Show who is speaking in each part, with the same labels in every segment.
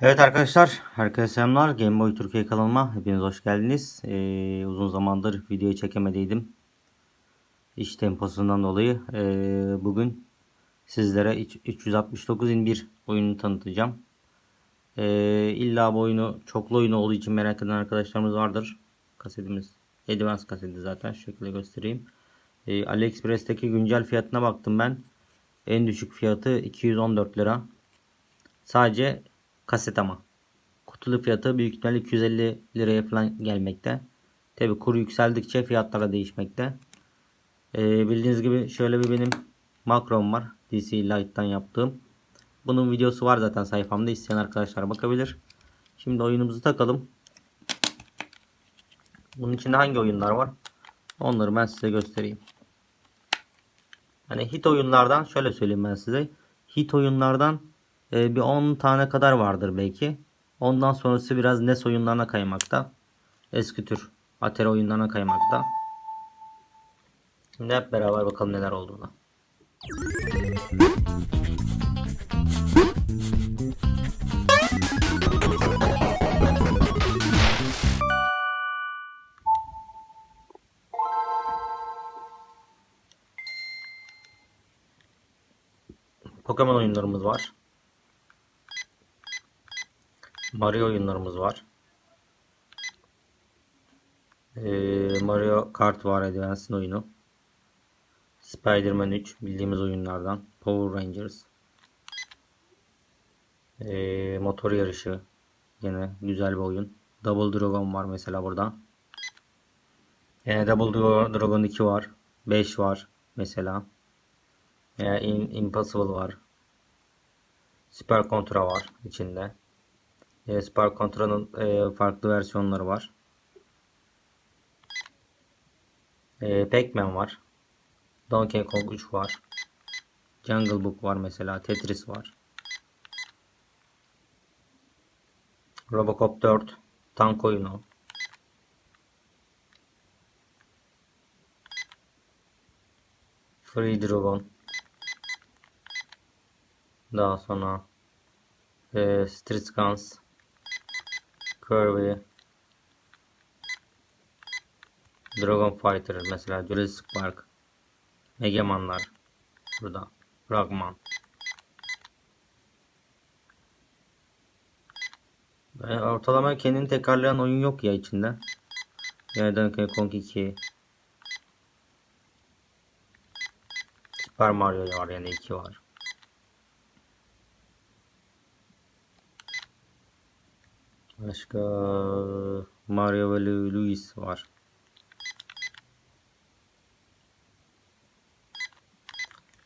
Speaker 1: Evet arkadaşlar, herkese selamlar. Gameboy Türkiye kanalıma hepiniz hoş geldiniz. Ee, uzun zamandır videoyu çekemediydim. İş temposundan dolayı ee, bugün sizlere 369.1 oyunu tanıtacağım. Ee, illa bu oyunu çoklu oyunu olduğu için merak eden arkadaşlarımız vardır. Kasetimiz Advance kaseti zaten şu şekilde göstereyim. Ee, AliExpress'teki güncel fiyatına baktım ben. En düşük fiyatı 214 lira. Sadece kaset ama. Kutulu fiyatı büyük ihtimalle 250 liraya falan gelmekte. Tabi kur yükseldikçe fiyatlar da değişmekte. Ee, bildiğiniz gibi şöyle bir benim makrom var. DC Lite'dan yaptığım. Bunun videosu var zaten sayfamda. isteyen arkadaşlar bakabilir. Şimdi oyunumuzu takalım. Bunun içinde hangi oyunlar var? Onları ben size göstereyim. Hani hit oyunlardan şöyle söyleyeyim ben size. Hit oyunlardan e, bir 10 tane kadar vardır belki. Ondan sonrası biraz NES oyunlarına kaymakta. Eski tür Atari oyunlarına kaymakta. Şimdi hep beraber bakalım neler olduğuna. Pokemon oyunlarımız var. Mario oyunlarımız var. Ee, Mario Kart var Advance'ın oyunu. Spider-Man 3 bildiğimiz oyunlardan. Power Rangers. Ee, motor yarışı. Yine güzel bir oyun. Double Dragon var mesela burada. Yine Double Dragon 2 var. 5 var mesela. Yani Impossible var. Super Contra var içinde. E, Super Contra'nın e, farklı versiyonları var. E, Pac-Man var. Donkey Kong 3 var. Jungle Book var mesela. Tetris var. Robocop 4. Tank oyunu. Free Dragon. Daha sonra e, Street Guns. Kirby. Dragon Fighter mesela Jurassic Park. Megamanlar. Burada. Fragman. Yani ortalama kendini tekrarlayan oyun yok ya içinde. Yani Donkey Kong 2. Super Mario var yani 2 var. Başka Mario ve Luis var.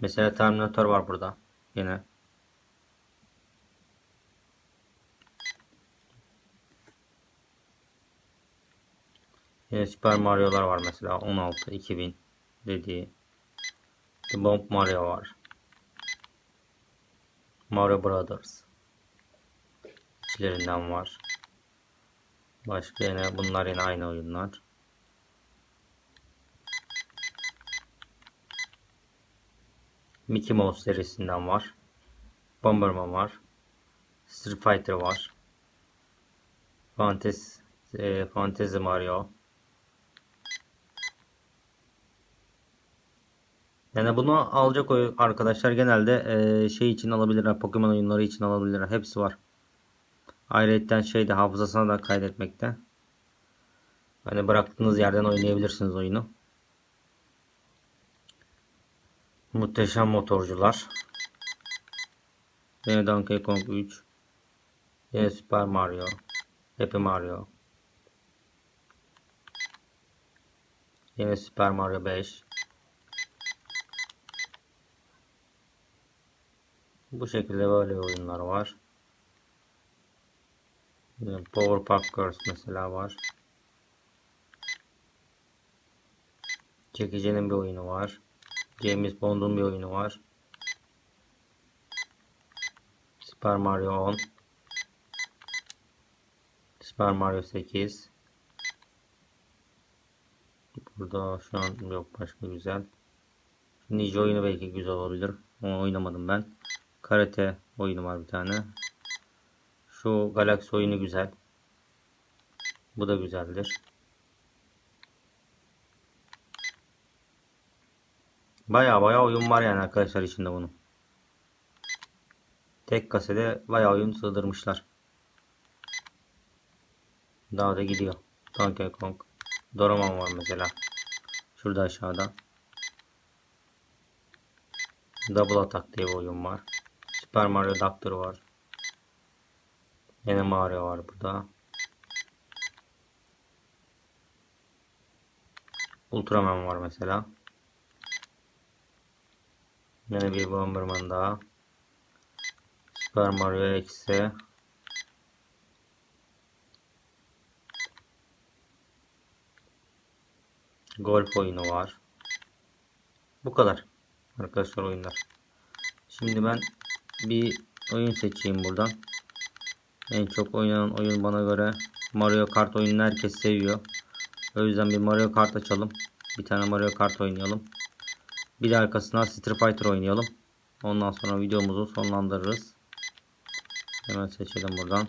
Speaker 1: Mesela Terminator var burada. Yine. Yine Super Mario'lar var mesela 16 2000 dediği. The Bomb Mario var. Mario Brothers. İçlerinden var. Başka yine bunlar yine aynı oyunlar. Mickey Mouse serisinden var. Bomberman var. Street Fighter var. Fantasy, e, Fantasy Mario. Yani bunu alacak arkadaşlar genelde e, şey için alabilirler. Pokemon oyunları için alabilirler. Hepsi var. Ayrıca şey de hafızasına da kaydetmekte. Hani bıraktığınız yerden oynayabilirsiniz oyunu. Muhteşem motorcular. Yine Donkey Kong 3. Yine Super Mario. Happy Mario. Yine Super Mario 5. Bu şekilde böyle oyunlar var. Power Park Girls mesela var. Çekicinin bir oyunu var. James Bond'un bir oyunu var. Super Mario 10. Super Mario 8. Burada şu an yok başka güzel. Ninja oyunu belki güzel olabilir. Onu oynamadım ben. Karate oyunu var bir tane. Şu Galaxy oyunu güzel. Bu da güzeldir. Baya baya oyun var yani arkadaşlar içinde bunun. Tek kasede baya oyun sığdırmışlar. Daha da gidiyor. Donkey Kong. Doraemon var mesela. Şurada aşağıda. Double Attack diye bir oyun var. Super Mario Doctor var. Yine Mario var burada. Ultraman var mesela. Yine bir Bomberman daha. Super Mario eksi. Golf oyunu var. Bu kadar. Arkadaşlar oyunlar. Şimdi ben bir oyun seçeyim buradan. En çok oynanan oyun bana göre Mario Kart oyununu herkes seviyor. O yüzden bir Mario Kart açalım. Bir tane Mario Kart oynayalım. Bir de arkasına Street Fighter oynayalım. Ondan sonra videomuzu sonlandırırız. Hemen seçelim buradan.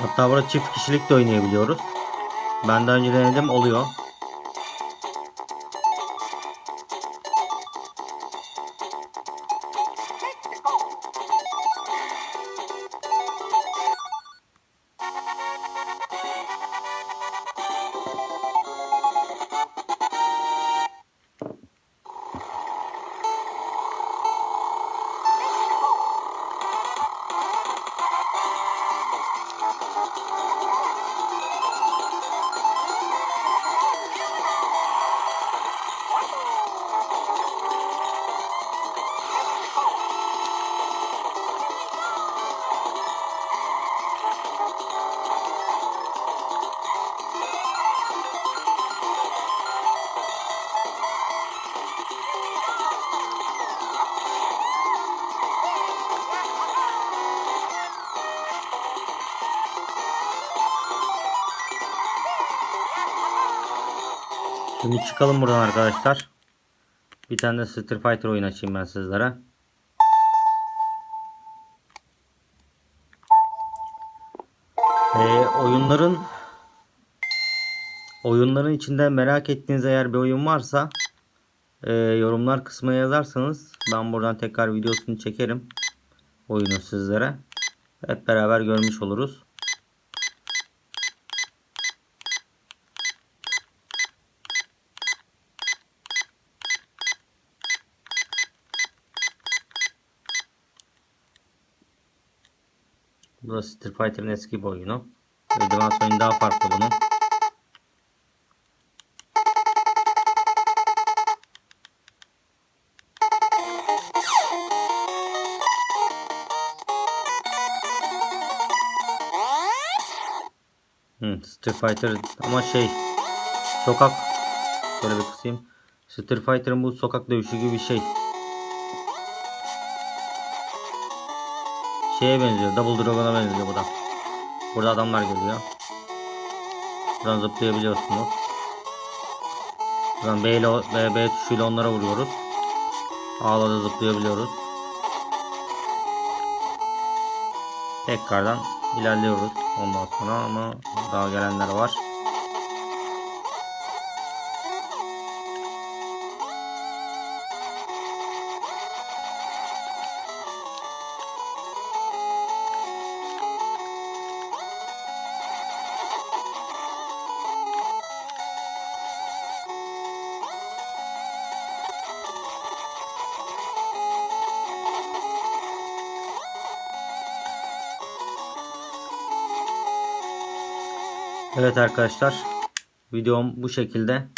Speaker 1: Hatta burada çift kişilik de oynayabiliyoruz. Ben daha önce denedim oluyor. Şimdi çıkalım buradan arkadaşlar. Bir tane de Street Fighter oyun açayım ben sizlere. Ee, oyunların oyunların içinde merak ettiğiniz eğer bir oyun varsa e, yorumlar kısmına yazarsanız ben buradan tekrar videosunu çekerim oyunu sizlere. Hep beraber görmüş oluruz. Bu da Street Fighter'ın eski bir oyunu. Advance oyunu daha farklı bunun. Hmm, Street Fighter ama şey sokak şöyle bir kısayım. Street Fighter'ın bu sokak dövüşü gibi bir şey. Şeye benziyor. Double Dragon'a benziyor bu da. Burada adamlar geliyor. Buradan zıplayabiliyorsunuz. Buradan B, ile, B, B tuşuyla onlara vuruyoruz. A'la da zıplayabiliyoruz. Tekrardan ilerliyoruz. Ondan sonra ama daha gelenler var. Evet arkadaşlar. Videom bu şekilde.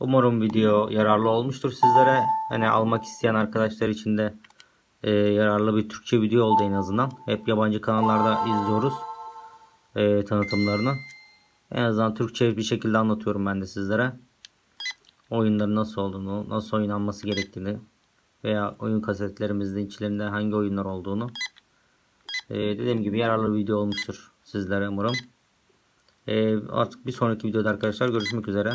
Speaker 1: Umarım video yararlı olmuştur sizlere. Hani almak isteyen arkadaşlar için de e, yararlı bir Türkçe video oldu en azından. Hep yabancı kanallarda izliyoruz e, tanıtımlarını. En azından Türkçe bir şekilde anlatıyorum ben de sizlere. Oyunların nasıl olduğunu, nasıl oynanması gerektiğini veya oyun kasetlerimizin içlerinde hangi oyunlar olduğunu. E, dediğim gibi yararlı bir video olmuştur sizlere umarım. Ee, artık bir sonraki videoda arkadaşlar görüşmek üzere.